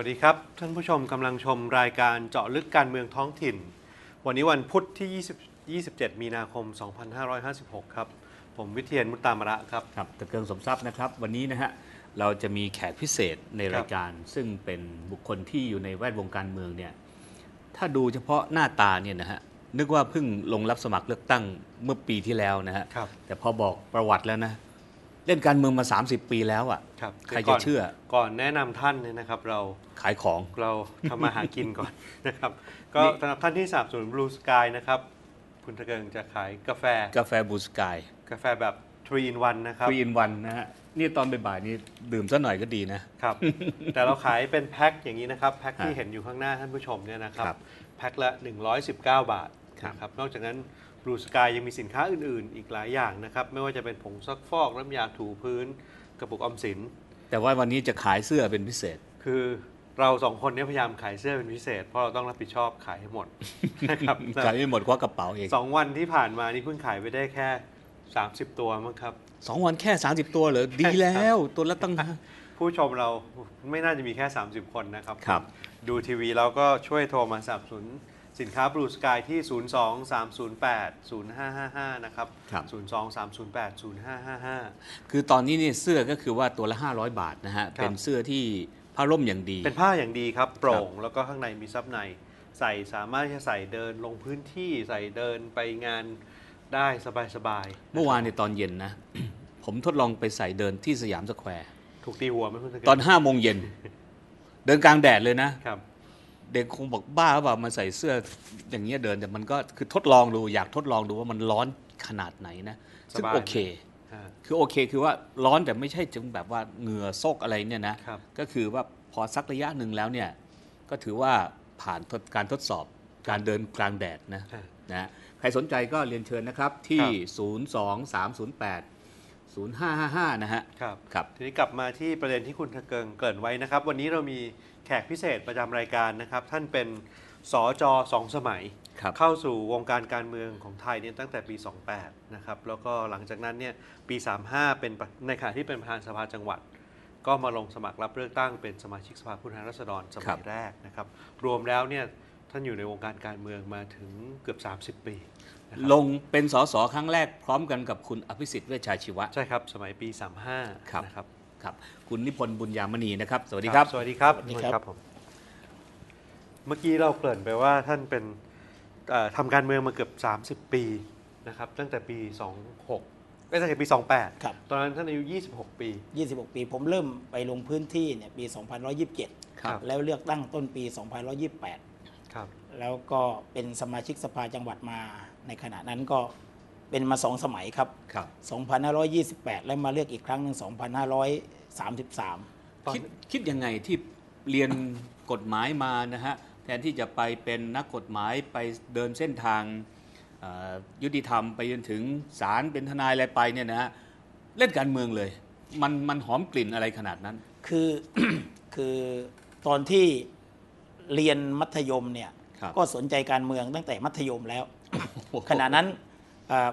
สวัสดีครับ ท่านผู้ชมกำลังชมรายการเจาะลึกการเมืองท้องถิ่น วันนี้วันพุธที่ 20 27 มีนาคม 2556 ครับ ผมวิเทียนมุตตามระครับครับตะเกิงสมทรัพย์นะครับ วันนี้นะฮะเราจะมีแขกพิเศษในครับรายการ ซึ่งเป็นบุคคลที่อยู่ในแวดวงการเมืองเนี่ยถ้าดูเฉพาะหน้าตาเนี่ยนะฮะนึกว่าเพิ่งลงรับสมัครเลือกตั้งเมื่อปีที่แล้วนะฮะครับแต่พอบอกประวัติแล้วนะ เล่นการเมืองมา 30 ปีแล้วอะ่ะครับใครจะเชื่อ ก่อนแนะนำท่านเนี่ยนะครับเรา ขายของ เราทำมาหากินก่อน นะครับ ก็นี่สำหรับท่านที่สนับสนุน Blue Sky นะครับ คุณตะเกิงจะขายกาแฟ กาแฟบูสกายกาแฟแบบ 3 in 1 นะครับ ฟรีอินวันนะฮะ นี่ตอนบ่ายๆนี่ดื่มซะหน่อยก็ดีนะ ครับ แต่เราขายเป็นแพ็คอย่างนี้นะครับ แพ็คที่ฮะเห็นอยู่ข้างหน้าท่านผู้ชมเนี่ยนะครับ ครับแพ็คละ 119 บาทครับ นะครับ นอกจากนั้น Blue Sky ยังมีสินค้าอื่นๆ อีกหลายอย่างนะครับ ไม่ว่าจะเป็นผงซักฟอกน้ำยาถูพื้นกระปุกออมสิน แต่ว่าวันนี้จะขายเสื้อเป็นพิเศษ คือเราสองคนเนี่ยพยายามขายเสื้อเป็นพิเศษ เพราะเราต้องรับผิดชอบขายให้หมดนะครับขายไม่หมดคว้ากระเป๋าเองสองวันที่ผ่านมานี่เพิ่งขายไปได้แค่ 30 ตัวมั้งครับสองวันแค่ 30 ตัวเหรอดีแล้วตัวละตั้งผู้ชมเราไม่น่าจะมีแค่ 30 คนนะครับครับดูทีวีเราก็ช่วยโทรมาสนับสนุน สินค้า Blue Sky ที่ 02-308-0555 นะครับ ครับ 02-308-0555 คือตอนนี้เนี่ยเสื้อก็คือว่าตัวละ 500 บาทนะฮะ ครับ เป็นเสื้อที่ผ้าร่มอย่างดี เป็นผ้าอย่างดีครับ โปร่งแล้วก็ข้างในมีซับใน ใส่สามารถที่จะใส่เดินลงพื้นที่ใส่เดินไปงานได้สบายๆเมื่อวานในตอนเย็นนะ ผมทดลองไปใส่เดินที่สยามสแควร์ ถูกตีหัวไหมคุณสกตอน5โมงเย็น เดินกลางแดดเลยนะ ครับ เด็กคงบอกบ้าหรือเปล่ามาใส่เสื้ออย่างเงี้ยเดิน แต่มันก็คือทดลองดูอยากทดลองดูว่ามันร้อนขนาดไหนนะซึ่งสบายโอเคฮะคือโอเคคือว่าร้อนแต่ไม่ใช่จึงแบบว่าเหงื่อซกอะไรเนี่ยนะครับก็คือว่าพอสักระยะหนึ่งแล้วเนี่ยก็ถือว่าผ่านทดการทดสอบการเดินกลางแดดนะฮะนะใครสนใจก็เรียนเชิญนะครับที่ 02308 0555 นะฮะครับครับทีนี้กลับมาที่ประเด็นที่คุณทะเกิงเกริ่นไว้นะครับ วันนี้เรามีแขกพิเศษประจำรายการนะครับ ท่านเป็นสอจอสองสมัย ครับ เข้าสู่วงการการเมืองของไทยเนี่ยตั้งแต่ปี 28 นะครับ แล้วก็หลังจากนั้นเนี่ยปี 35 เป็นประในขณะที่เป็นประธานสภาจังหวัด ก็มาลงสมัครรับเลือกตั้งเป็นสมาชิกสภาผู้แทนราษฎรสครัมัยบแรกนะครับ รวมแล้วเนี่ยท่านอยู่ในวงการการเมืองมาถึงเกือบ 30 ปีนะครับลงเป็นสสครั้งแรกพร้อมกันกับคุณอภิสิทธิ์เวชชาชีวะ ใช่ครับ สมัยปี 35 ครับ นะครับ ครับ คุณนิพนธ์บุญญามณีนะครับ สวัสดีครับ สวัสดีครับสวัสดีครับผมเมื่อกี้เราเกริ่นไปว่าท่านเป็นเอ่อทำการเมืองมาเกือบ 30 ปีนะครับตั้งแต่ปี 26ไม่ใช่ปี 28ครับตอนนั้นท่านอายุ 26 ปี 26 ปี ผมเริ่มไปลงพื้นที่เนี่ยปี 2127ครับแล้วเลือกตั้งต้นปี 2128ครับแล้วก็เป็นสมาชิกสภาจังหวัดมาในขณะนั้นก็ เป็นมาสองสมัยครับ ครับ 2528 แล้วมาเลือกอีกครั้งหนึ่ง2533ตอนคิดคิดยังไงที่เรียนกฎหมายมานะฮะ แทนที่จะไปเป็นนักกฎหมายไปเดินเส้นทางเอ่อยุติธรรมไปจนถึงศาลเป็นทนายอะไรไปเนี่ยนะฮะ เล่นการเมืองเลย มันมันหอมกลิ่นอะไรขนาดนั้น คือคือตอนที่เรียนมัธยมเนี่ยครับก็สนใจการเมืองตั้งแต่มัธยมแล้วขณะนั้นเอ่อ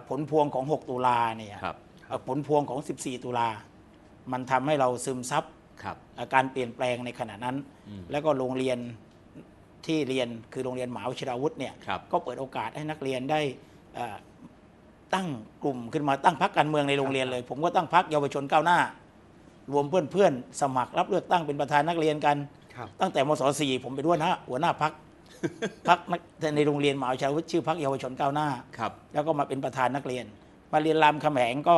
ผลพวงของ 6 ตุลาเนี่ยครับเอ่อผลพวงของ 14 ตุลา มันทำให้เราซึมซับครับเอ่อการเปลี่ยนแปลงในขณะนั้นอืมแล้วก็โรงเรียนที่เรียนคือโรงเรียนหมหาวชิราวุธเนี่ยครับก็เปิดโอกาสให้นักเรียนได้เอ่อตั้งกลุ่มขึ้นมาตั้งพักการเมืองในโรงเรียนเลย ผมก็ตั้งพักเยาวชนก้าวหน้า รวมเพื่อนๆสมัครรับเลือกตั้งเป็นประธานนักเรียนกันครับตั้งแต่มศสี่ผมเป็นหัวหน้าหัวหน้าพัก พักในโรงเรียนหมหาวิทยาลัยชื่อพักเยาวชนก้าวหน้าครับ แล้วก็มาเป็นประธานนักเรียน มาเรียนรามคำแหงก็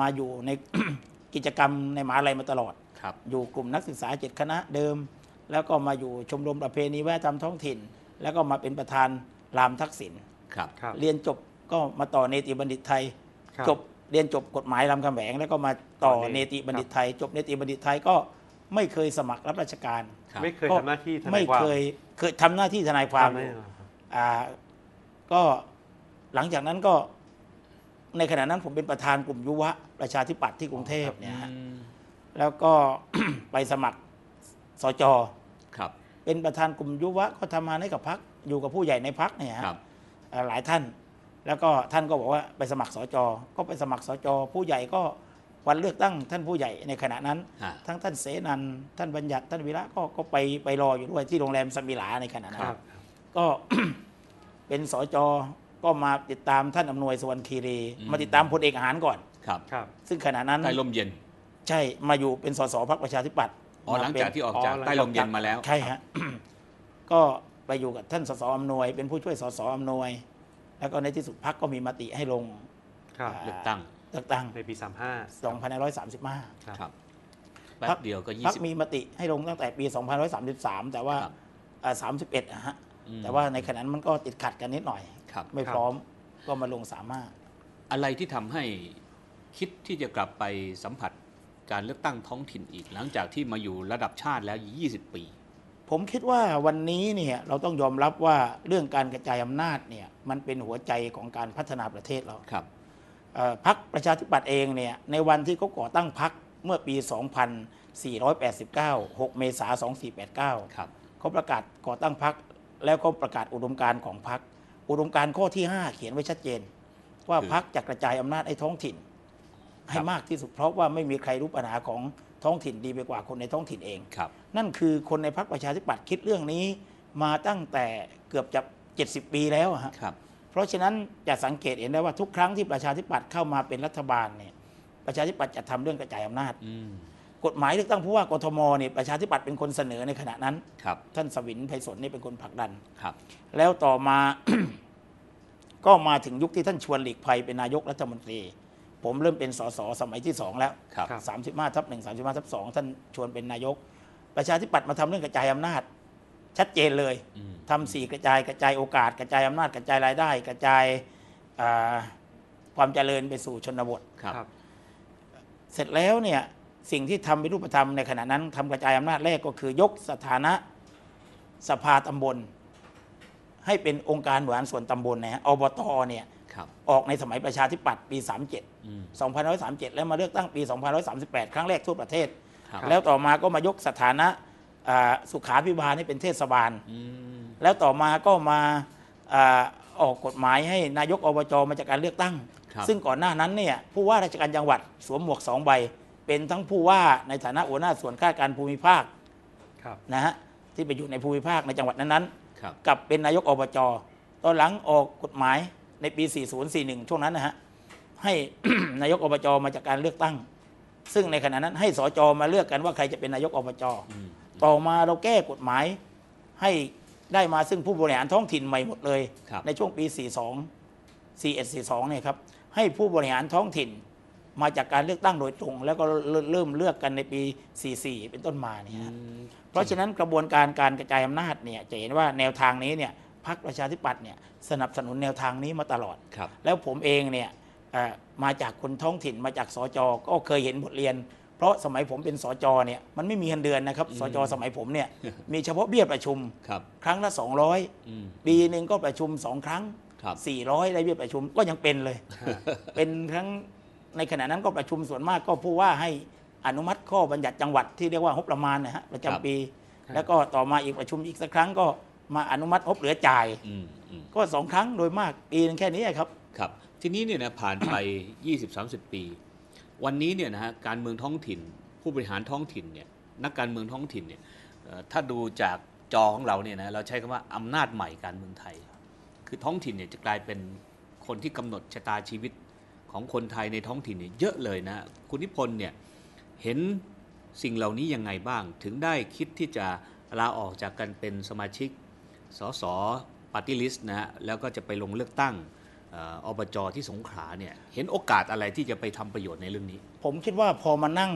มาอยู่ในกิจกรรมในมหาลัยมาตลอดครับอยู่กลุ่มนักศึกษาเจ็ดคณะเดิม แล้วก็มาอยู่ชมรมประเพณีวัฒนธรรมท้องถิ่น แล้วก็มาเป็นประธานรามทักษิณครับครับเรียนจบก็มาต่อเนติบัณฑิตไทยครับจบเรียนจบกฎหมายรามคำแหงแล้วก็มาต่อต่อเนเนติติบัณฑิตไทย จบเนติบัณฑิตไทยก็ ไม่เคยสมัครรับราชการ ครับ ไม่เคยก็ทำหน้าที่ทนาไม่ยความ เคยเคยทำหน้าที่ทนายความทำอได้ยู่เหรอครับ อ่าก็หลังจากนั้นก็ในขณะนั้นผมเป็นประธานกลุ่มยุวะประชาธิปัตย์ที่กรุงเทพเนี่ยฮะอืมแล้วก็ ไปสมัครสจครับเป็นประธานกลุ่มยุวะก็ทำงานให้กับพักอยู่กับผู้ใหญ่ในพักเนี่ยฮะ ครับ เอ่อหลายท่าน แล้วก็ท่านก็บอกว่าไปสมัครสจก็ไปสมัครสจผู้ใหญ่ก็ วันเลือกตั้งท่านผู้ใหญ่ในขณะนั้นอ่าทั้งท่านเสนันท่านบัญญัติท่านวีระก็ก็ไปไปรออยู่ด้วยที่โรงแรมสมิลาในขณะนั้คนรับก็เป็นสจก็มาติดตามท่านอำนวยสวรรณคีรีอืมมาติดตามพลเอกอาหารก่อนครับครับ ซึ่งขณะนั้นใต้ลมเย็น ใช่มาอยู่เป็นสสพรรคประชาธิปัตย์อ๋อหลังจากที่ออกจากอ๋อใต้ลมเย็นมาแล้วใช่ฮะก็ไปอยู่กับท่านสสอำนวย เป็นผู้ช่วยสสอำนวย แล้วก็ในที่สุดพรรคก็มีมติให้ลงครับเลือกตั้ง เลือกตั้งในปี 35 2535ครับครับแป๊บเดียวก็พรรค20 มีมติให้ลงตั้งแต่ปี 2533 แต่ว่าครับอ่า31อะฮะ อืมแต่ว่าในขณะนั้นมันก็ติดขัดกันนิดหน่อย ครับ ไม่ครับ พร้อมก็มาลงสามารถ อะไรที่ทำให้คิดที่จะกลับไปสัมผัสการเลือกตั้งท้องถิ่นอีก หลังจากที่มาอยู่ระดับชาติแล้ว 20 ปี ผมคิดว่าวันนี้เนี่ยเราต้องยอมรับว่าเรื่องการกระจายอำนาจเนี่ยมันเป็นหัวใจของการพัฒนาประเทศเรา ครับเอ่อ พรรคประชาธิปัตย์เองเนี่ยในวันที่เขาก่อตั้งพรรคเมื่อปี 2489 6 เมษายน 2489 ครับเขาประกาศก่อตั้งพรรคแล้วก็ประกาศอุดมการณ์ของพรรคอุดมการณ์ข้อที่ 5 เขียนไว้ชัดเจน ว่าคือพรรคจะกระจายอำนาจให้ท้องถิ่น ให้ครับมากที่สุดเพราะว่าไม่มีใครรู้ปัญหาของท้องถิ่นดีไปกว่าคนในท้องถิ่นเองครับนั่นคือคนในพรรคประชาธิปัตย์คิดเรื่องนี้มาตั้งแต่เกือบจะ 70 ปีแล้วอะฮะครับเพ ราะฉะนั้นจะสังเกตเห็นได้ว่าทุกครั้งที่ประชาธิปัตย์เข้ามาเป็นรัฐบาลเนี่ยประชาธิปัตย์จะทำเรื่องกระจายอำนาจอืมกฎหมายเลือกตั้งผู้ว่ากทมเนี่ยประชาธิปัตย์เป็นคนเสนอในขณะนั้นครับท่านสวินไพศาลนี่เป็นคนผลักดันครับ แล้วต่อมา ก็มาถึงยุคที่ท่านชวนหลีกภัยเป็นนายกรัฐมนตรี ผมเริ่มเป็นสสสมัยที่สองแล้วครับครับ35ทับหนึ่งสามสิบห้าทับสองท่านชวนเป็นนายก ประชาธิปัตย์มาทำเรื่องกระจายอำนาจ ชัดเจนเลยอืมทำสี่กระจายกระจายโอกาส กระจายอำนาจกระจายรายได้ กระจายอ่าความเจริญไปสู่ชนบทครับครับ เสร็จแล้วเนี่ยสิ่งที่ทำเป็นรูปธรรมในขณะนั้นทำกระจายอำนาจแรกก็คือยกสถานะสภาตำบล ให้เป็นองค์การบริหารส่วนตำบลนะฮะอบตเนี่ยครับออกในสมัยประชาธิปัตย์ปี 37อืม2537 แล้วมาเลือกตั้งปี 2538 ครั้งแรกทั่วประเทศครับแล้วต่อมาก็มายกสถานะอ่า สุขาพิบาลให้เป็นเทศบาลอืมแล้วต่อมาก็มาอาออกกฎหมายให้นายกอบจมาจากการเลือกตั้งครับซึ่งก่อนหน้านั้นเนี่ยผู้ว่าราชการจังหวัดสวมหมวกสองใบ เป็นทั้งผู้ว่าในฐานะหัวหน้าส่วนข้าราชการภูมิภาคครับนะฮะที่ไปอยู่ในภูมิภาคในจังหวัดนั้นครับๆกับเป็นนายกอบจตอนหลังออกกฎหมายในปี 4041 ช่วงนั้นนะฮะให้นายกอบจมาจากการเลือกตั้ง ซึ่งในขณะนั้นให้สจมาเลือกกันว่าใครจะเป็นนายกอบจอืม ต่อมาเราแก้กฎหมายให้ได้มาซึ่งผู้บริหารท้องถิ่นใหม่หมดเลย ครับ ในช่วงปี 42 41 42เนี่ยครับให้ผู้บริหารท้องถิ่น มาจากการเลือกตั้งโดยตรง แล้วก็เริ่มเลือกกันในปี 44 เป็นต้นมาเนี่ยอืฮะมเพราะฉะนั้นกระบวนการการกระจายอำนาจเนี่ยจะเห็นว่าแนวทางนี้เนี่ยพรรคประชาธิปัตย์เนี่ยสนับสนุนแนวทางนี้มาตลอด ครับ แล้วผมเองเนี่ยเอ่อมาจากคนท้องถิ่นมาจากสจก็เคยเห็นบทเรียน เพราะสมัยผมเป็นสจเนี่ยมันไม่มีเงินเดือนนะครับสจสมัยผมเนี่ยมีเฉพาะเบี้ยประชุมครับครั้งละ 200อืมปีหนึ่งก็ประชุมสองครั้งครับ400 ได้เบี้ยประชุมก็ยังเป็นเลย เป็นทั้งในขณะนั้นก็ประชุมส่วนมากก็ผู้ว่าให้อนุมัติข้อบัญญัติจังหวัดที่เรียกว่างบประมาณนะฮะประครับจำปีครับแล้วก็ต่อมาอีกประชุมอีกสักครั้งก็มาอนุมัติงบเหลือจ่ายอืมอืมก็สองครั้งโดยมากปีนึงแค่นี้ครับครับ ทีนี้เนี่ยนะผ่านไป 20-30 ปี วันนี้เนี่ยนะฮะการเมืองท้องถิ่น ผู้บริหารท้องถิ่นเนี่ยนักการเมืองท้องถิ่นเนี่ยถ้าดูจากจอของเราเนี่ยนะเราใช้คำว่าอำนาจใหม่การเมืองไทย คือท้องถิ่นเนี่ยจะกลายเป็นคนที่กำหนดชะตาชีวิตของคนไทยในท้องถิ่นเนี่ยเยอะเลยนะคุณนิพนธ์เนี่ยเห็นสิ่งเหล่านี้ยังไงบ้าง ถึงได้คิดที่จะลาออกจากการเป็นสมาชิกสสปาร์ตี้ลิสต์นะฮะแล้วก็จะไปลงเลือกตั้ง อ่ออบจที่สงขลาเนี่ยเห็นโอกาสอะไรที่จะไปทำประโยชน์ในเรื่องนี้ ผมคิดว่าพอมานั่ง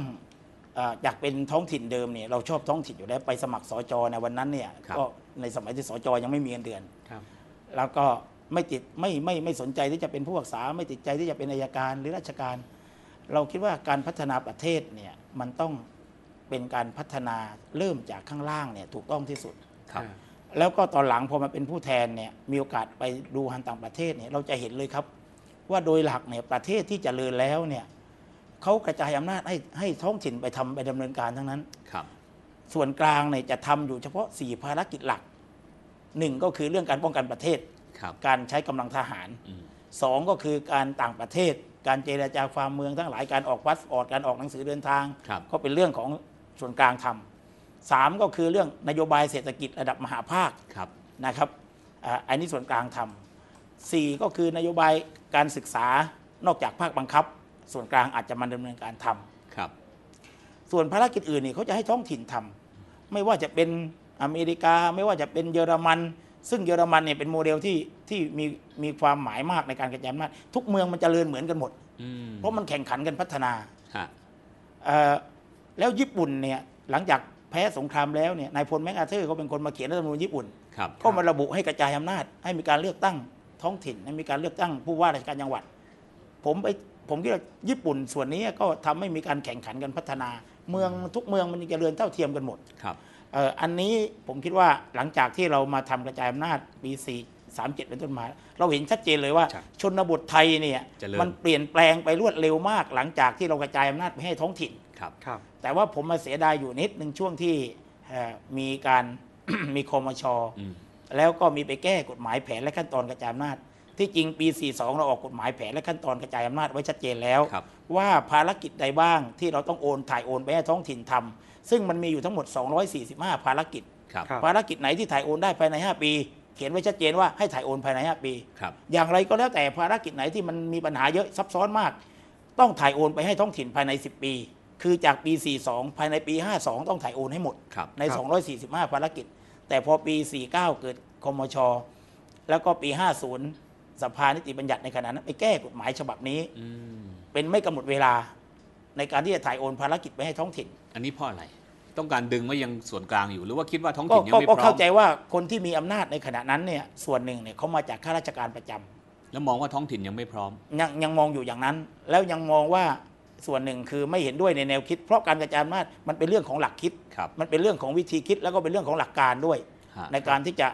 เอ่ออยากเป็นท้องถิ่นเดิมเนี่ยเราชอบท้องถิ่นอยู่แล้วไปสมัครสจในวันนั้นเนี่ยครับก็ในสมัยที่สจยังไม่มีเงินเดือนครับแล้วก็ไม่ติดไม่ไม่ไม่สนใจที่จะเป็นผู้รักษา ไม่ติดใจที่จะเป็นอายการหรือราชการ เราคิดว่าการพัฒนาประเทศเนี่ยมันต้องเป็นการพัฒนาเริ่มจากข้างล่างเนี่ยถูกต้องที่สุดครับ แล้วก็ตอนหลังพอมาเป็นผู้แทนเนี่ยมีโอกาสไปดูฮันต่างประเทศเนี่ยเราจะเห็นเลยครับ ว่าโดยหลักเนี่ยประเทศที่จเจริญแล้วเนี่ยเขากระจายอำนาจให้ให้ท้องถิ่นไปทำไปดำเนินการทั้งนั้นครับ ส่วนกลางเนี่ยจะทำอยู่เฉพาะ 4 ภารกิจหลักหนึ่งก็คือเรื่องการป้องกันประเทศครับการใช้กำลังทหารอืมสองก็คือการต่างประเทศ การเจรจาความเมืองทั้งหลายการออกวัดออดการออกหนังสือเดินทางครับก็เป็นเรื่องของส่วนกลางทำสา มก็คือเรื่องนโยบายเศรษฐกิจระดับมหาภาคครับนะครับอ่าอันนี้ส่วนกลางทำสี่ก็คือนโยบายการศึกษานอกจากภาคบังคับ ส่วนกลางอาจจะมาดำเนินการทำครับ ส่วนภารกิจอื่นนี่เขาจะให้ท้องถิ่นทำไม่ว่าจะเป็นอเมริกา ไม่ว่าจะเป็นเยอรมัน ซึ่งเยอรมันเนี่ยเป็นโมเดลที่ที่มีมีความหมายมากในการกระจายอำนาจทุกเมืองมันจเจริญเหมือนกันหมดอืมเพราะมันแข่งขันกันพัฒนาฮะเอ่อแล้วญี่ปุ่นเนี่ยหลังจาก แพ้สงครามแล้วเนี่ยนายพลแมคอาเธอร์ก็เป็นคนมาเขียนรัฐธรรมนูญญี่ปุ่นครับก็มาระบุให้กระจายอำนาจ ให้มีการเลือกตั้งท้องถิ่นให้มีการเลือกตั้งผู้ว่าราชการจังหวัด ผมไปผมคิดว่าญี่ปุ่นส่วนนี้ก็ทำให้มีการแข่งขันกันพัฒนา เมืองทุกเมืองมันเจริญเท่าเทียมกันหมดครับเอ่ออันนี้ผมคิดว่าหลังจากที่เรามาทำกระจายอำนาจปี4 3 7 เป็นต้นมา เราเห็นชัดเจนเลยว่าครับชนบทไทยเนี่ยเจริญมันเปลี่ยนแปลงไปรวดเร็วมาก หลังจากที่เรากระจายอำนาจไปให้ท้องถิ่น ครับครับ แต่ว่าผมมาเสียดายอยู่นิดหนึ่งช่วงที่เอ่อมีการมีคอมชอืมแล้วก็มีไปแก้กฎหมายแผนและขั้นตอนกระจายอำนาจ ที่จริงปี 42 เราออกกฎหมายแผนและขั้นตอนกระจายอำนาจไว้ชัดเจนแล้วครับว่าภารกิจใดบ้างที่เราต้องโอนถ่ายโอนไปให้ท้องถิ่นทำซึ่งมันมีอยู่ทั้งหมด 245 ภารกิจครับครับภารกิจไหนที่ถ่ายโอนได้ภายใน 5 ปี เขียนไว้ชัดเจนว่าให้ถ่ายโอนภายใน 5 ปีครับอย่างไรก็แล้วแต่ภารกิจไหนที่มันมีปัญหาเยอะซับซ้อนมาก ต้องถ่ายโอนไปให้ท้องถิ่นภายใน 10 ปี คือจากปี 42 ภายในปี 52 ต้องถ่ายโอนให้หมดครับในครับ245 ภารกิจ แต่พอปี 49 เกิดคมช แล้วก็ปี 50 สภานิติบัญญัติในขณะนั้นไปแก้กฎหมายฉบับนี้อืมเป็นไม่กำหนดเวลา ในการที่จะถ่ายโอนภารกิจไปให้ท้องถิ่น อันนี้เพราะอะไร ต้องการดึงไว้ยังส่วนกลางอยู่หรือว่าคิดว่าท้องก็ถิ่นยังก็ไม่ก็พร้อเข้ามใจว่าคนที่มีอำนาจในขณะนั้นเนี่ยส่วนหนึ่งเนี่ยเขามาจากข้าราชการประจำแล้วมองว่าท้องถิ่นยังไม่พร้อม ยังยังมองอยู่อย่างนั้น แล้วยังมองว่า ส่วนหนึ่งคือไม่เห็นด้วยในแนวคิด เพราะการกระจายอำนาจมันเป็นเรื่องของหลักคิดครับมันเป็นเรื่องของวิธีคิดแล้วก็เป็นเรื่องของหลักการด้วยฮะในการที่จะ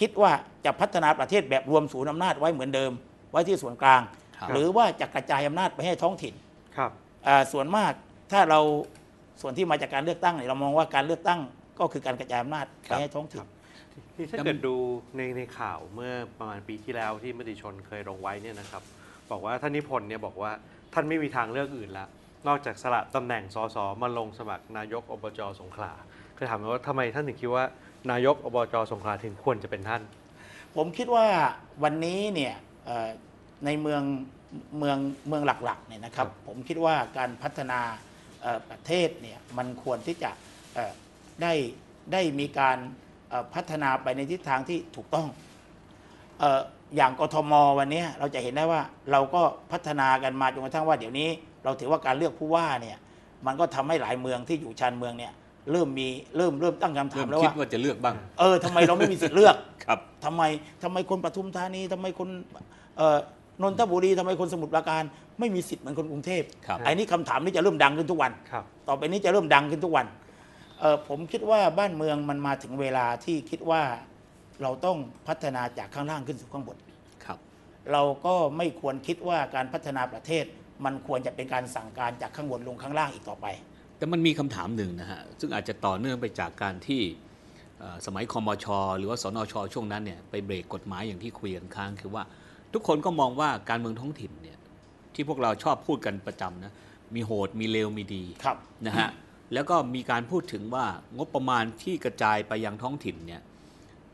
คิดว่าจะพัฒนาประเทศแบบรวมศูนย์อำนาจไว้เหมือนเดิม ไว้ที่ส่วนกลางครับหรือว่าจะกระจายอำนาจไปให้ท้องถิ่นครับอ่าส่วนมากถ้าเราส่วนที่มาจากการเลือกตั้งเนี่ยเรามองว่าการเลือกตั้งก็คือการกระจายอำนาจไปให้ท้องถิ่นที่ถ้าเกิดดูในในข่าวเมื่อประมาณปีที่แล้วที่มติชนเคยลงไว้เนี่ยนะครับ บอกว่าท่านนิพนธ์เนี่ยบอกว่า ท่านไม่มีทางเลือกอื่นละนอกจากสละตำแหน่งสสมาลงสมัครนายกอบจสงขลาเคยถามว่าทำไมท่านถึงคิดว่านายกอบจสงขลาถึงควรจะเป็นท่าน ผมคิดว่าวันนี้เนี่ยเอ่อในเมืองเมืองเมืองหลักๆเนี่ยนะครับครับผมคิดว่าการพัฒนาเอ่อประเทศเนี่ยมันควรที่จะเอ่อได้ได้มีการเอ่อพัฒนาไปในทิศทางที่ถูกต้องเอ่ออย่างกทมวันนี้เราจะเห็นได้ว่าเราก็พัฒนากันมาจนกระทั่งว่าเดี๋ยวนี้ เราถือว่าการเลือกผู้ว่าเนี่ยมันก็ทำให้หลายเมืองที่อยู่ชานเมืองเนี่ยเริ่มมีเริ่มเริ่มตั้งคำถาเริ่มมแล้วคิดว่าว่าจะเลือกบ้างเออทำไมเราไม่มีสิทธิ์เลือกครับทำไมทำไมคนปทุมธานีทำไมคนเอ่อนนทบุรีทำไมคนสมุทรปราการ ไม่มีสิทธิ์เหมือนคนกรุงเทพครับไอ้นี่คำถามนี้จะเริ่มดังขึ้นทุกวันครับต่อไปนี้จะเริ่มดังขึ้นทุกวันเอ่อผมคิดว่าบ้านเมืองมันมาถึงเวลาที่คิดว่า เราต้องพัฒนาจากข้างล่างขึ้นสู่ข้างบนครับเราก็ไม่ควรคิดว่าการพัฒนาประเทศ มันควรจะเป็นการสั่งการจากข้างบนลงข้างล่างอีกต่อไป แต่มันมีคำถามหนึ่งนะฮะซึ่งอาจจะต่อเนื่องไปจากการที่เอ่อสมัยคอมช หรือว่าสนช ช่วงนั้นเนี่ยไปเบรกกฎหมายอย่างที่คุยกันค้างคือว่า ทุกคนก็มองว่าการเมืองท้องถิ่นเนี่ยที่พวกเราชอบพูดกันประจำนะมีโหดมีเลวมีดีครับนะฮะแล้วก็มีการพูดถึงว่างบประมาณที่กระจายไปยังท้องถิ่นเนี่ย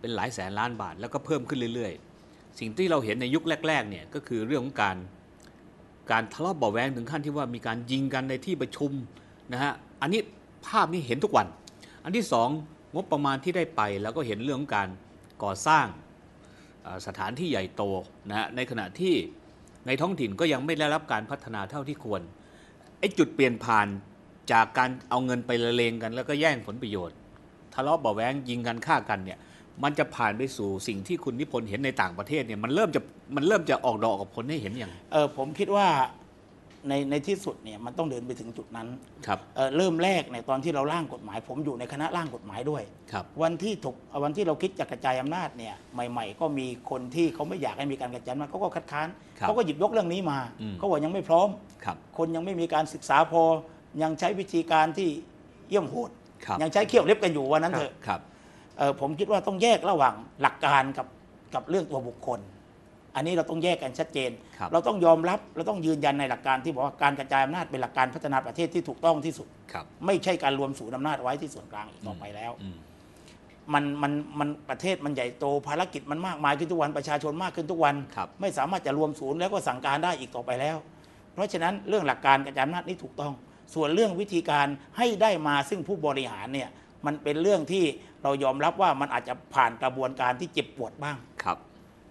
เป็นหลายแสนล้านบาท แล้วก็เพิ่มขึ้นเรื่อยๆ สิ่งที่เราเห็นในยุคแรกๆเนี่ยก็คือเรื่องของการการทะเลาะเบาแวงถึงขั้นที่ว่ามีการยิงกันในที่ประชุมนะฮะอันนี้ภาพนี้เห็นทุกวัน อันที่สองงบประมาณที่ได้ไป แล้วก็เห็นเรื่องของการก่อสร้างสถานที่ใหญ่โตนะฮะในขณะที่ในท้องถิ่นก็ยังไม่ได้รับการพัฒนาเท่าที่ควรไอ้จุดเปลี่ยนผ่านจากการเอาเงินไปละเลงกัน แล้วก็แย่งผลประโยชน์ ทะเลาะเบาแวงยิงกันฆ่ากันเนี่ย มันจะผ่านไปสู่สิ่งที่คุณนิพนธ์เห็นในต่างประเทศเนี่ยมันเริ่มจะมันเริ่มจะออกดอกออกผลให้เห็นอย่างเออผมคิดว่าในในที่สุดเนี่ยมันต้องเดินไปถึงจุดนั้นครับเอ่อเริ่มแรกเนี่ยตอนที่เราร่างกฎหมาย ผมอยู่ในคณะร่างกฎหมายด้วยครับวันที่ถูกวันที่เราคิดจะกระจายอำนาจเนี่ยใหม่ ๆ ก็มีคนที่เขาไม่อยากให้มีการกระจายอำนาจเขาก็คัดค้านครับเขาก็หยิบยกเรื่องนี้มาอืมเขาบอกยังไม่พร้อมครับคนยังไม่มีการศึกษาพอ ยังใช้วิธีการที่เยี่ยมโหดครับยังใช้เขี้ยวเล็บกันอยู่วันนั้นเถอะครับเอ่อ ผมคิดว่าต้องแยกระหว่างหลักการกับกับเรื่องตัวบุคคล อันนี้เราต้องแยกกันชัดเจนครับเราต้องยอมรับเราต้องยืนยันในหลักการที่บอกว่าการกระจายอำนาจเป็นหลักการพัฒนาประเทศที่ถูกต้องที่สุดครับไม่ใช่การรวมศูนย์อำนาจไว้ที่ส่วนกลางอีกต่อไปแล้วอืมมันมันมันประเทศมันใหญ่โตภารกิจมันมากมายขึ้นทุกวันประชาชนมากขึ้นทุกวันครับไม่สามารถจะรวมศูนย์แล้วก็สั่งการได้อีกต่อไปแล้ว เพราะฉะนั้นเรื่องหลักการกระจายอำนาจนี่ถูกต้อง ส่วนเรื่องวิธีการให้ได้มาซึ่งผู้บริหารเนี่ย มันเป็นเรื่องที่เรายอมรับว่ามันอาจจะผ่านกระบวนการที่เจ็บปวดบ้างครับ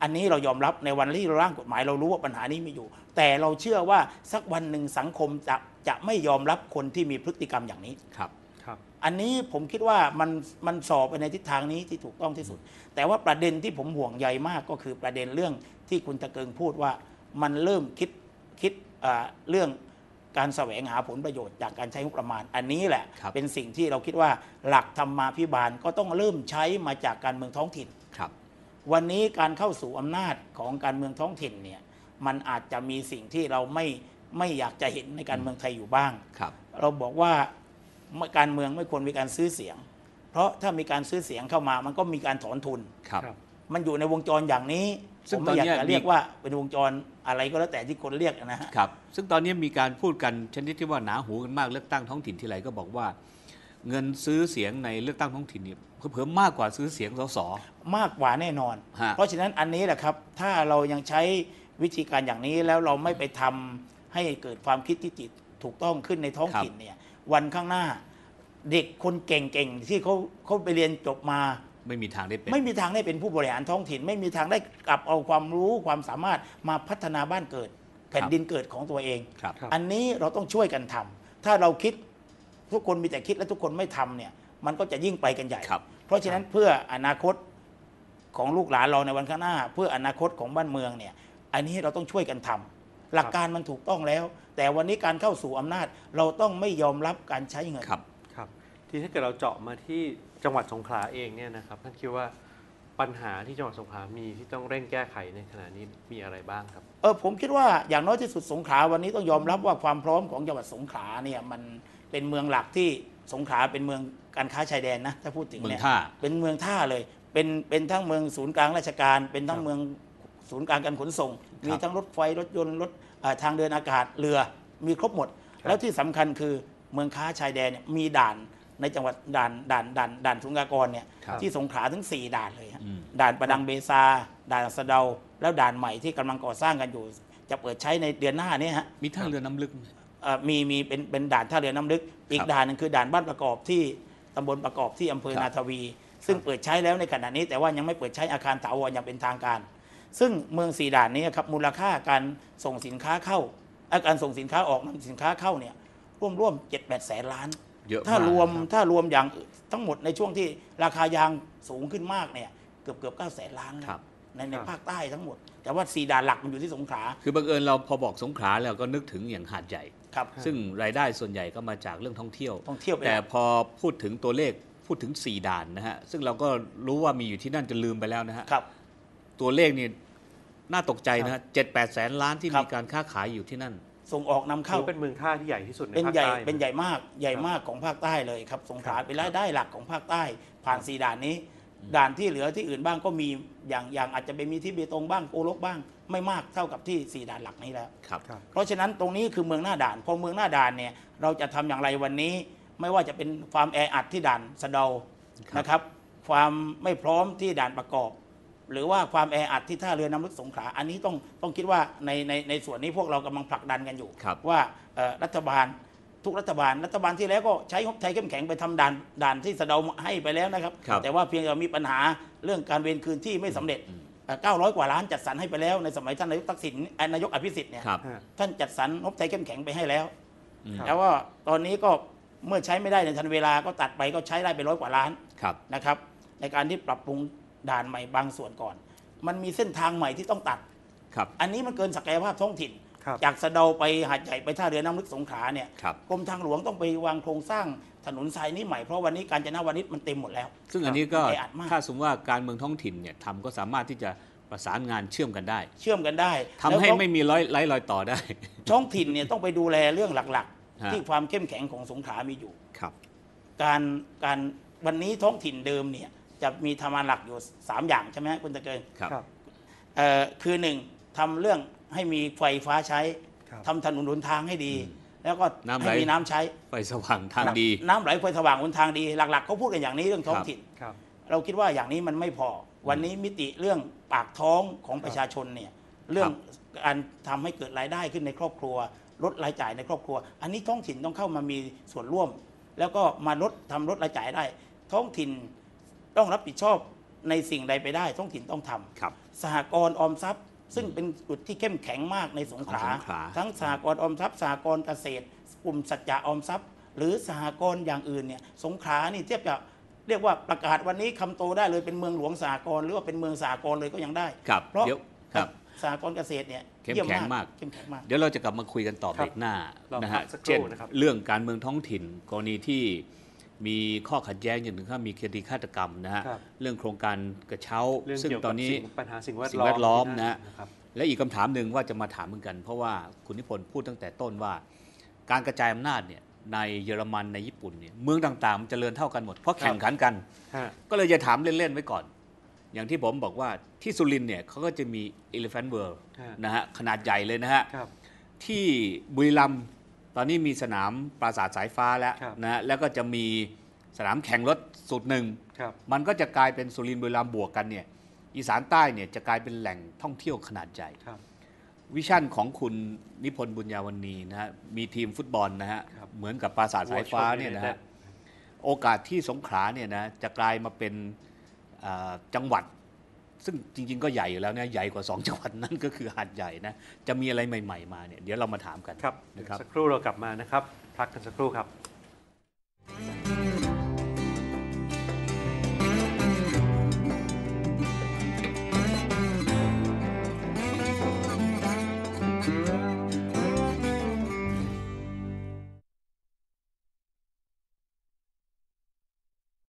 อันนี้เรายอมรับในวันที่เราร่างกฎหมายเรารู้ว่าปัญหานี้มีอยู่ แต่เราเชื่อว่าสักวันหนึ่งสังคมจะจะไม่ยอมรับคนที่มีพฤติกรรมอย่างนี้ครับครับ อันนี้ผมคิดว่ามันมันสอบไปในทิศทางนี้ที่ถูกต้องที่สุด แต่ว่าประเด็นที่ผมห่วงใยมากก็คือประเด็นเรื่องที่คุณตะเกิงพูดว่ามันเริ่มคิดคิดเอ่อเรื่อง การแสวงหาผลประโยชน์จากการใช้งบประมาณ อันนี้แหละครับเป็นสิ่งที่เราคิดว่าหลักธรรมาภิบาลก็ต้องเริ่มใช้มาจากการเมืองท้องถิ่นครับ วันนี้การเข้าสู่อำนาจของการเมืองท้องถิ่นเนี่ยมันอาจจะมีสิ่งที่เราไม่ไม่อยากจะเห็นในการเมืองไทยอยู่บ้างครับ เราบอกว่าการเมืองไม่ควรมีการซื้อเสียง เพราะถ้ามีการซื้อเสียงเข้ามามันก็มีการถอนทุนครับครับมันอยู่ในวงจรอย่างนี้ซึ่ผงมไม่อยากตอนเนี้ยจะเรียกมีว่าเป็นวงจร อะไรก็แล้วแต่ที่คนเรียกนะฮะครับ ซึ่งตอนนี้มีการพูดกันชนิดที่ว่าหนาหูกันมากเลือกตั้งท้องถิ่นทีไรก็บอกว่า เงินซื้อเสียงในเลือกตั้งท้องถิ่นเนี่ยเพิ่มมากกว่าซื้อเสียงสสมากกว่าแน่นอนฮะเพราะฉะนั้นอันนี้แหละครับ ถ้าเรายังใช้วิธีการอย่างนี้แล้วเราไม่ไปทำให้เกิดความคิดที่จิตถูกต้องขึ้นในท้องถิ่นเนี่ยวันข้างหน้า เด็กคนเก่งๆที่เขาเขาไปเรียนจบมา ไม่มีทางได้เป็น ไม่มีทางได้เป็นผู้บริหารท้องถิ่น ไม่มีทางได้กลับเอาความรู้ความสามารถมาพัฒนาบ้านเกิด แผ่นดินเกิดของตัวเอง ครับครับอันนี้เราต้องช่วยกันทำถ้าเราคิดทุกคนมีแต่คิดและทุกคนไม่ทำเนี่ย มันก็จะยิ่งไปกันใหญ่ ครับ เพราะฉะนั้นเพื่ออนาคตของลูกหลานเราในวันข้างหน้า เพื่ออนาคตของบ้านเมืองเนี่ย อันนี้เราต้องช่วยกันทำหลักการมันถูกต้องแล้ว แต่วันนี้การเข้าสู่อำนาจเราต้องไม่ยอมรับการใช้เงิน ครับ ครับ ที่ถ้าเกิดเราเจาะมาที่ จังหวัดสงขลาเองเนี่ยนะครับท่านคิดว่าปัญหาที่จังหวัดสงขลามีที่ต้องเร่งแก้ไขในขณะนี้มีอะไรบ้างครับเออผมคิดว่าอย่างน้อยที่สุดสงขลาวันนี้ต้องยอมรับว่าความพร้อมของจังหวัดสงขลาเนี่ยมันเป็นเมืองหลักที่สงขลาเป็นเมืองการค้าชายแดนนะถ้าพูดถึงเมืองเนี่ยท่าเป็นเมืองท่าเลยเป็นเป็นทั้งเมืองศูนย์กลางราชการ เป็นทั้งครับเมืองศูนย์กลางการขนส่งครับมีทั้งรถไฟรถยนต์รถอ่าทางเดินอากาศเรือมีครบหมด แล้วที่สำคัญคือเมืองค้าชายแดนเนี่ยมีด่าน ในจังหวัดด่านด่านด่านด่านสุลกากรเนี่ยครับที่สงขลาถึง 4 ด่านเลยฮะอืม ด่านประดังเบซา ด่านสะเดา แล้วด่านใหม่ที่กำลังก่อสร้างกันอยู่ จะเปิดใช้ในเดือนหน้านี้ฮะ มีท่าเรือน้ำลึกไหม เอ่อมีมีเป็นเป็นด่านท่าเรือน้ำลึก อีกครับด่านหนึงคือด่านบ้านประกอบที่ตำบลประกอบที่อำเภอครับ นาทวี ซึ่งเปิดใช้แล้วในขณะนี้แต่ว่ายังไม่เปิดใช้อาคารถาวรอย่างเป็นทางการ ซึ่งเมืองสี่ด่านนี้ครับมูลค่าการส่งสินค้าเข้าเอ่อการส่งสินค้าออกนำสินค้าเข้าเนี่ยร่วมร่วมเจ็ดแปดแสนล้าน เยอะถ้ารวมกถ้ารวมอย่างทั้งหมดในช่วงที่ราคายางสูงขึ้นมากเนี่ยเกือบเกือบเก้าแสนล้านแล้วครับ ในในครับภาคใต้ทั้งหมด แต่ว่าสี่ด่านหลักมันอยู่ที่สงขลาคือบังเอิญเราพอบอกสงขลาแล้วก็นึกถึงอย่างหาดใหญ่ ครับ ซึ่งรายได้ส่วนใหญ่ก็มาจากเรื่องท่องเที่ยว ท่องเที่ยวไปแต่แล้วพอพูดถึงตัวเลขพูดถึง 4 ด่านนะฮะ ซึ่งเราก็รู้ว่ามีอยู่ที่นั่นจะลืมไปแล้วนะฮะ ครับ ตัวเลขนี่น่าตกใจนะฮะเจ็ดแปดแสนล้านที่ครับ มีการค้าขายอยู่ที่นั่น ส่งออกนำถืเข้าอเป็นเมืองท่าที่ใหญ่ที่สุดในเป็นภาคใหญ่ใต้เป็นใหญ่มากใหญ่มากของภาคใต้เลยครับ สงขลาครับเป็นรายได้หลักของภาคใต้ ผ่านสี่ด่านนี้ ด่านที่เหลือที่อื่นบ้างก็มีอย่างอย่างอาจจะไปมีที่เบตงบ้างโกลกบ้าง ไม่มากเท่ากับที่สี่ด่านหลักนี้แล้วครับครับ เพราะฉะนั้นตรงนี้คือเมืองหน้าด่านพอเมืองหน้าด่านเนี่ยเราจะทำอย่างไรวันนี้ ไม่ว่าจะเป็นความแออัดที่ด่านสะเดาครับนะครับ ความไม่พร้อมที่ด่านประกอบ หรือว่าความแออัดที่ท่าเรือน้ำลึกสงขลาอันนี้ต้องต้องคิดว่าในในในส่วนนี้พวกเรากำลังผลักดันกันอยู่ ครับ ว่าเอ่อรัฐบาลทุกรัฐบาล รัฐบาลที่แล้วก็ใช้งบไทยเข้มแข็งไปทำด่านด่านที่สะเดาให้ไปแล้วนะครับ ครับแต่ว่าเพียงแต่มีปัญหาเรื่องการเวรคืนที่ไม่สำเร็จอืมเอ่อ900 กว่าล้านจัดสรรให้ไปแล้วในสมัยท่านนายกทักษิณเอ่อนายกอภิสิทธิ์เนี่ยครับ ฮะ ท่านจัดสรรงบไทยเข้มแข็งไปให้แล้วอืมครับ แล้วก็ตอนนี้ก็เมื่อใช้ไม่ได้ในทันเวลาก็ตัดไปก็ใช้ได้ไปร้อยกว่าล้าน ครับ นะครับในการที่ปรับปรุง ด่านใหม่บางส่วนก่อน มันมีเส้นทางใหม่ที่ต้องตัด ครับ อันนี้มันเกินศักยภาพท้องถิ่น ครับจากสะเดาไปหาดใหญ่ไปท่าเรือน้ำลึกสงขลาเนี่ยครับ กรมทางหลวงต้องไปวางโครงสร้างถนนทรายนี้ใหม่เพราะวันนี้การจนาวานิชมันเต็มหมดแล้ว ซึ่งอันนี้ก็แออัดมาก ถ้าสมมติว่าการเมืองท้องถิ่นเนี่ยทำก็สามารถที่จะประสานงานเชื่อมกันได้เชื่อมกันได้ทำให้แล้วก็ ไม่มีร้อยไร้รอยต่อได้ ท้องถิ่นเนี่ยต้องไปดูแลเรื่องหลักฮะ ๆ ที่ความเข้มแข็งของสงขลามีอยู่ ครับ การการวันนี้ท้องถิ่นเดิมเนี่ย จะมีธรรมานหลักอยู่ 3 อย่างใช่ไหมคุณตะเกินครับครับ เอ่อคือหนึ่งทำเรื่องให้มีไฟฟ้าใช้ครับ ทำถนนหนทางให้ดีอืมแล้วก็น้ำไหล ให้มีน้ำใช้ ไฟสว่างทางดี น้ำไหลไฟสว่างหนทางดี หลักๆเขาพูดกันอย่างนี้เรื่องท้องถิ่น ครับ เราคิดว่าอย่างนี้มันไม่พอ วันนี้มิติเรื่องปากท้องของประชาชนเนี่ยเรื่องการทำให้เกิดรายได้ขึ้นในครอบครัว ลดรายจ่ายในครอบครัว อันนี้ท้องถิ่นต้องเข้ามามีส่วนร่วม แล้วก็มาลดทำลดรายจ่ายได้ ท้องถิ่น ต้องรับผิดชอบในสิ่งใดไปได้ท้องถิ่นต้องทำครับ สหกรณ์ออมทรัพย์ ซึ่งเป็นจุดที่เข้มแข็งมากในสงขลาของสงขลา ทั้งสหกรณ์ออมทรัพย์สหกรณ์เกษตร กลุ่มสัจจะออมทรัพย์ หรือสหกรณ์อย่างอื่นเนี่ยสงขลานี่เทียบกับเรียกว่าประกาศวันนี้คำโตได้เลยเป็นเมืองหลวงสหกรณ์หรือว่าเป็นเมืองสหกรณ์เลยก็ยังได้ ครับเพราะเดี๋ยวครับ สหกรณ์เกษตรเนี่ยเข้มยี่ยแข็งมาก เข้มแข็งมาก เดี๋ยวเราจะกลับมาคุยกันต่อครัเบบรกหน้าเรานะพัฮะกสักครู่เช่นนะครับ เรื่องการเมืองท้องถิ่น กรณีที่ มีข้อขัดแย้งอย่างถึงขั้นมีคดีฆาตกรรมนะฮะ ครับ เรื่องโครงการกระเช้า เรื่องซึ่งเกี่ยวตกัอบนนี้สิ่งปัญหาสิ่งแวดสิ่ล้งอมแวดล้อมที่นะฮะนะครับ และอีกคำถามหนึ่งว่าจะมาถามเหมือนกัน เพราะว่าคุณนิพนธ์พูดตั้งแต่ต้นว่า การกระจายอำนาจเนี่ยในเยอรมันในญี่ปุ่นเนี่ยเมืองต่างๆมันเจริญเท่ากันหมดเพราะแข่งขันกัน ฮะ ก็เลยจะถามเล่น ๆ ไว้ก่อน อย่างที่ผมบอกว่าที่สุรินทร์เนี่ยเขาก็จะมี Elephant World ฮะ นะฮะขนาดใหญ่เลยนะฮะ ครับ ที่บุรีรัมย์ ตอนนี้มีสนามปราสาทสายฟ้าแล้วครับนะฮะแล้วก็จะมีสนามแข่งรถสุดหนึ่งครับมันก็จะกลายเป็นสุรินทร์บุรีรัมย์บวกกันเนี่ยอีสานใต้เนี่ยจะกลายเป็นแหล่งท่องเที่ยวขนาดใหญ่ครับวิชั่นของคุณนิพนธ์บุญญาวณีนะฮะมีทีมฟุตบอลนะฮะครับเหมือนกับปราสาทสายฟ้าเนี่ยนะฮะโอกาสที่สงขลาเนี่ยนะจะกลายมาเป็นเอ่อจังหวัด ซึ่งจริง ๆ ก็ใหญ่อยู่แล้วเนี่ยใหญ่กว่า 2 จังหวัดนั่นก็คือหาดใหญ่นะ จะมีอะไรใหม่ ๆ มาเนี่ยเดี๋ยวเรามาถามกันครับรบสักครู่เรากลับมานะครับ พักกันสักครู่ครับ